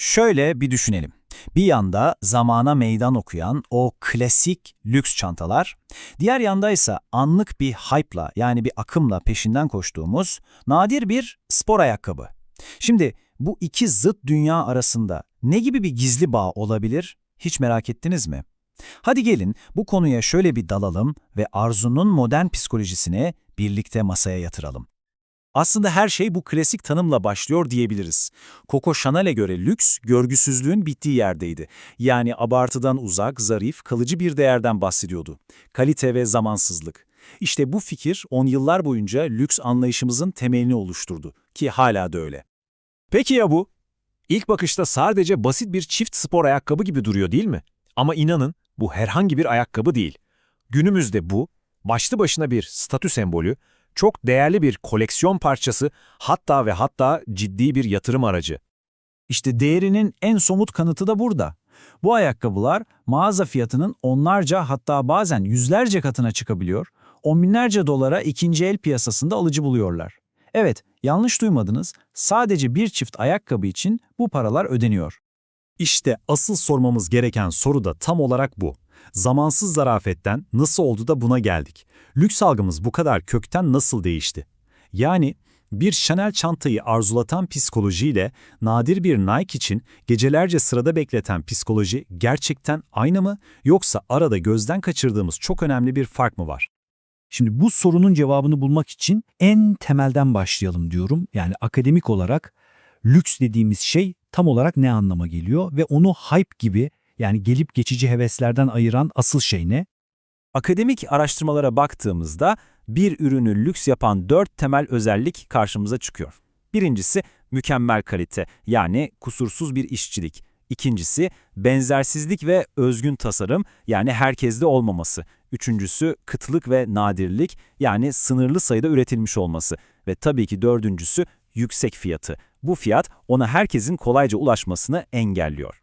Şöyle bir düşünelim. Bir yanda zamana meydan okuyan o klasik lüks çantalar, diğer yanda ise anlık bir hype'la yani bir akımla peşinden koştuğumuz nadir bir spor ayakkabı. Şimdi bu iki zıt dünya arasında ne gibi bir gizli bağ olabilir hiç merak ettiniz mi? Hadi gelin bu konuya şöyle bir dalalım ve Arzu'nun modern psikolojisine birlikte masaya yatıralım. Aslında her şey bu klasik tanımla başlıyor diyebiliriz. Coco Chanel'e göre lüks, görgüsüzlüğün bittiği yerdeydi. Yani abartıdan uzak, zarif, kalıcı bir değerden bahsediyordu. Kalite ve zamansızlık. İşte bu fikir on yıllar boyunca lüks anlayışımızın temelini oluşturdu. Ki hala da öyle. Peki ya bu? İlk bakışta sadece basit bir çift spor ayakkabı gibi duruyor değil mi? Ama inanın bu herhangi bir ayakkabı değil. Günümüzde bu, başlı başına bir statü sembolü, çok değerli bir koleksiyon parçası, hatta ve hatta ciddi bir yatırım aracı. İşte değerinin en somut kanıtı da burada. Bu ayakkabılar mağaza fiyatının onlarca hatta bazen yüzlerce katına çıkabiliyor, on binlerce dolara ikinci el piyasasında alıcı buluyorlar. Evet, yanlış duymadınız, sadece bir çift ayakkabı için bu paralar ödeniyor. İşte asıl sormamız gereken soru da tam olarak bu. Zamansız zarafetten nasıl oldu da buna geldik? Lüks algımız bu kadar kökten nasıl değişti? Yani bir Chanel çantayı arzulatan psikolojiyle nadir bir Nike için gecelerce sırada bekleten psikoloji gerçekten aynı mı yoksa arada gözden kaçırdığımız çok önemli bir fark mı var? Şimdi bu sorunun cevabını bulmak için en temelden başlayalım diyorum. Yani akademik olarak lüks dediğimiz şey tam olarak ne anlama geliyor ve onu hype gibi yani gelip geçici heveslerden ayıran asıl şey ne? Akademik araştırmalara baktığımızda bir ürünü lüks yapan dört temel özellik karşımıza çıkıyor. Birincisi mükemmel kalite yani kusursuz bir işçilik. İkincisi benzersizlik ve özgün tasarım yani herkeste olmaması. Üçüncüsü kıtlık ve nadirlik yani sınırlı sayıda üretilmiş olması. Ve tabii ki dördüncüsü yüksek fiyatı. Bu fiyat ona herkesin kolayca ulaşmasını engelliyor.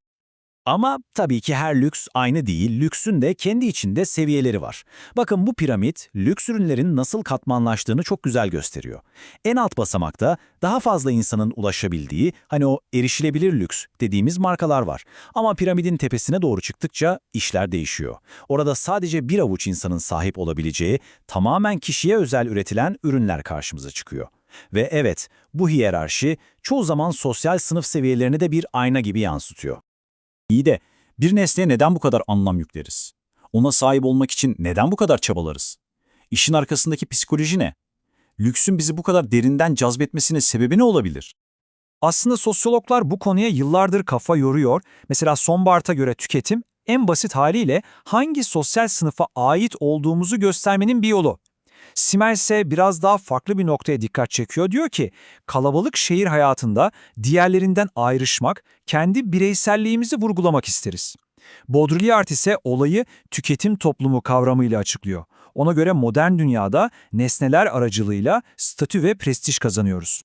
Ama tabii ki her lüks aynı değil, lüksün de kendi içinde seviyeleri var. Bakın bu piramit, lüks ürünlerin nasıl katmanlaştığını çok güzel gösteriyor. En alt basamakta daha fazla insanın ulaşabildiği, hani o erişilebilir lüks dediğimiz markalar var. Ama piramidin tepesine doğru çıktıkça işler değişiyor. Orada sadece bir avuç insanın sahip olabileceği, tamamen kişiye özel üretilen ürünler karşımıza çıkıyor. Ve evet, bu hiyerarşi çoğu zaman sosyal sınıf seviyelerini de bir ayna gibi yansıtıyor. İyi de bir nesneye neden bu kadar anlam yükleriz? Ona sahip olmak için neden bu kadar çabalarız? İşin arkasındaki psikoloji ne? Lüksün bizi bu kadar derinden cazbetmesinin sebebi ne olabilir? Aslında sosyologlar bu konuya yıllardır kafa yoruyor. Mesela Sombart'a göre tüketim en basit haliyle hangi sosyal sınıfa ait olduğumuzu göstermenin bir yolu. Simel ise biraz daha farklı bir noktaya dikkat çekiyor. Diyor ki, kalabalık şehir hayatında diğerlerinden ayrışmak, kendi bireyselliğimizi vurgulamak isteriz. Baudrillard ise olayı tüketim toplumu kavramıyla açıklıyor. Ona göre modern dünyada nesneler aracılığıyla statü ve prestij kazanıyoruz.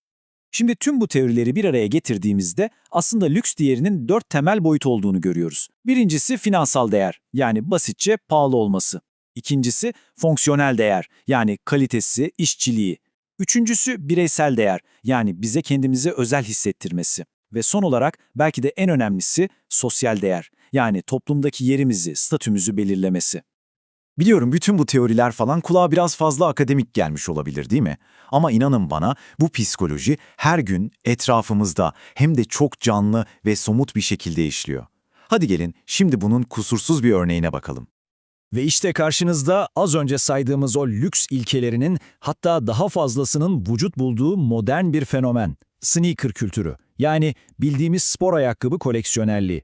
Şimdi tüm bu teorileri bir araya getirdiğimizde aslında lüks değerinin dört temel boyut olduğunu görüyoruz. Birincisi finansal değer, yani basitçe pahalı olması. İkincisi fonksiyonel değer yani kalitesi, işçiliği. Üçüncüsü bireysel değer yani bize kendimizi özel hissettirmesi. Ve son olarak belki de en önemlisi sosyal değer yani toplumdaki yerimizi, statümüzü belirlemesi. Biliyorum bütün bu teoriler falan kulağa biraz fazla akademik gelmiş olabilir değil mi? Ama inanın bana bu psikoloji her gün etrafımızda hem de çok canlı ve somut bir şekilde işliyor. Hadi gelin şimdi bunun kusursuz bir örneğine bakalım. Ve işte karşınızda az önce saydığımız o lüks ilkelerinin hatta daha fazlasının vücut bulduğu modern bir fenomen. Sneaker kültürü. Yani bildiğimiz spor ayakkabı koleksiyonerliği.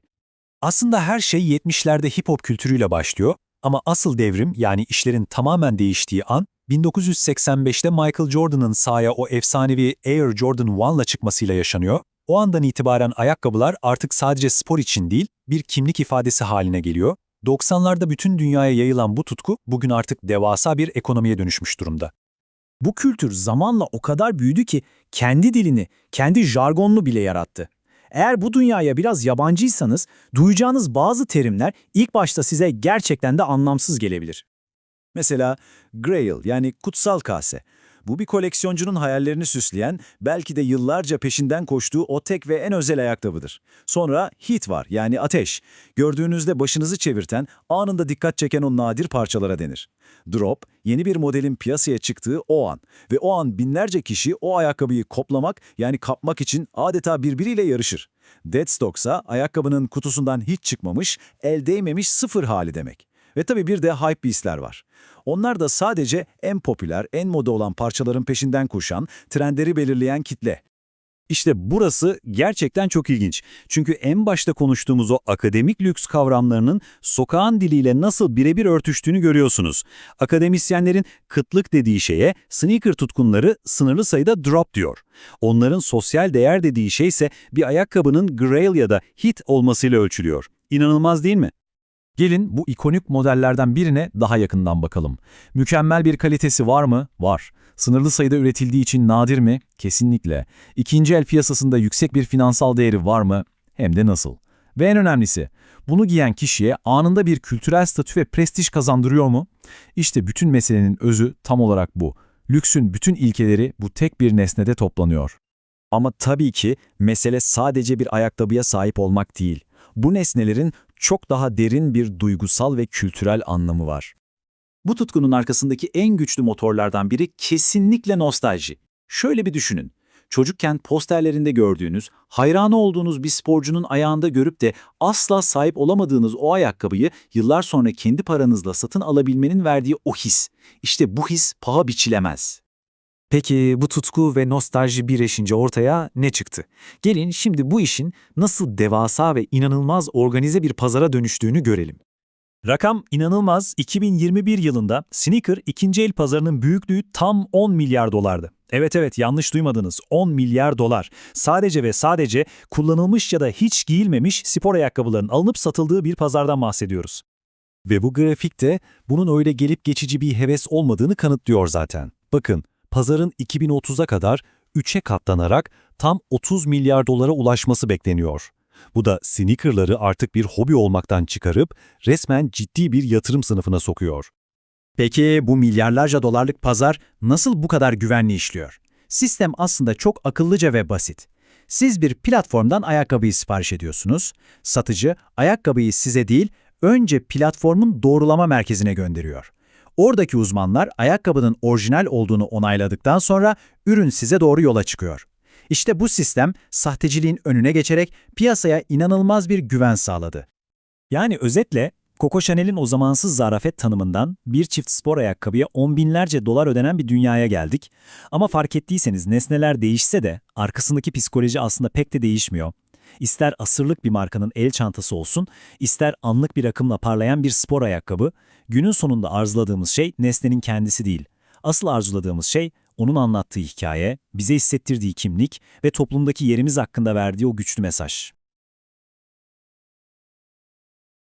Aslında her şey 70'lerde hip hop kültürüyle başlıyor ama asıl devrim yani işlerin tamamen değiştiği an 1985'te Michael Jordan'ın sahaya o efsanevi Air Jordan 1'la çıkmasıyla yaşanıyor. O andan itibaren ayakkabılar artık sadece spor için değil, bir kimlik ifadesi haline geliyor 90'larda bütün dünyaya yayılan bu tutku bugün artık devasa bir ekonomiye dönüşmüş durumda. Bu kültür zamanla o kadar büyüdü ki kendi dilini, kendi jargonunu bile yarattı. Eğer bu dünyaya biraz yabancıysanız duyacağınız bazı terimler ilk başta size gerçekten de anlamsız gelebilir. Mesela Grail yani kutsal kase. Bu bir koleksiyoncunun hayallerini süsleyen, belki de yıllarca peşinden koştuğu o tek ve en özel ayakkabıdır. Sonra heat var yani ateş. Gördüğünüzde başınızı çevirten, anında dikkat çeken o nadir parçalara denir. Drop, yeni bir modelin piyasaya çıktığı o an ve o an binlerce kişi o ayakkabıyı koplamak yani kapmak için adeta birbiriyle yarışır. Deadstock ise ayakkabının kutusundan hiç çıkmamış, el değmemiş sıfır hali demek. Ve tabii bir de hypebeast'ler var. Onlar da sadece en popüler, en moda olan parçaların peşinden koşan, trendleri belirleyen kitle. İşte burası gerçekten çok ilginç. Çünkü en başta konuştuğumuz o akademik lüks kavramlarının sokağın diliyle nasıl birebir örtüştüğünü görüyorsunuz. Akademisyenlerin kıtlık dediği şeye sneaker tutkunları sınırlı sayıda drop diyor. Onların sosyal değer dediği şey ise bir ayakkabının grail ya da hit olmasıyla ölçülüyor. İnanılmaz değil mi? Gelin bu ikonik modellerden birine daha yakından bakalım. Mükemmel bir kalitesi var mı? Var. Sınırlı sayıda üretildiği için nadir mi? Kesinlikle. İkinci el piyasasında yüksek bir finansal değeri var mı? Hem de nasıl? Ve en önemlisi, bunu giyen kişiye anında bir kültürel statü ve prestij kazandırıyor mu? İşte bütün meselenin özü tam olarak bu. Lüksün bütün ilkeleri bu tek bir nesnede toplanıyor. Ama tabii ki mesele sadece bir ayakkabıya sahip olmak değil. Bu nesnelerin çok daha derin bir duygusal ve kültürel anlamı var. Bu tutkunun arkasındaki en güçlü motorlardan biri kesinlikle nostalji. Şöyle bir düşünün. Çocukken posterlerinde gördüğünüz, hayranı olduğunuz bir sporcunun ayağında görüp de asla sahip olamadığınız o ayakkabıyı yıllar sonra kendi paranızla satın alabilmenin verdiği o his. İşte bu his paha biçilemez. Peki bu tutku ve nostalji birleşince ortaya ne çıktı? Gelin şimdi bu işin nasıl devasa ve inanılmaz organize bir pazara dönüştüğünü görelim. Rakam inanılmaz. 2021 yılında sneaker ikinci el pazarının büyüklüğü tam 10 milyar dolardı. Evet evet yanlış duymadınız 10 milyar dolar. Sadece ve sadece kullanılmış ya da hiç giyilmemiş spor ayakkabıların alınıp satıldığı bir pazardan bahsediyoruz. Ve bu grafik de bunun öyle gelip geçici bir heves olmadığını kanıtlıyor zaten. Bakın, pazarın 2030'a kadar 3'e katlanarak tam 30 milyar dolara ulaşması bekleniyor. Bu da sneakerları artık bir hobi olmaktan çıkarıp resmen ciddi bir yatırım sınıfına sokuyor. Peki bu milyarlarca dolarlık pazar nasıl bu kadar güvenli işliyor? Sistem aslında çok akıllıca ve basit. Siz bir platformdan ayakkabıyı sipariş ediyorsunuz. Satıcı ayakkabıyı size değil, önce platformun doğrulama merkezine gönderiyor. Oradaki uzmanlar ayakkabının orijinal olduğunu onayladıktan sonra ürün size doğru yola çıkıyor. İşte bu sistem sahteciliğin önüne geçerek piyasaya inanılmaz bir güven sağladı. Yani özetle Coco Chanel'in o zamansız zarafet tanımından bir çift spor ayakkabıya on binlerce dolar ödenen bir dünyaya geldik. Ama fark ettiyseniz nesneler değişse de arkasındaki psikoloji aslında pek de değişmiyor. İster asırlık bir markanın el çantası olsun, ister anlık bir akımla parlayan bir spor ayakkabı, günün sonunda arzuladığımız şey nesnenin kendisi değil. Asıl arzuladığımız şey onun anlattığı hikaye, bize hissettirdiği kimlik ve toplumdaki yerimiz hakkında verdiği o güçlü mesaj.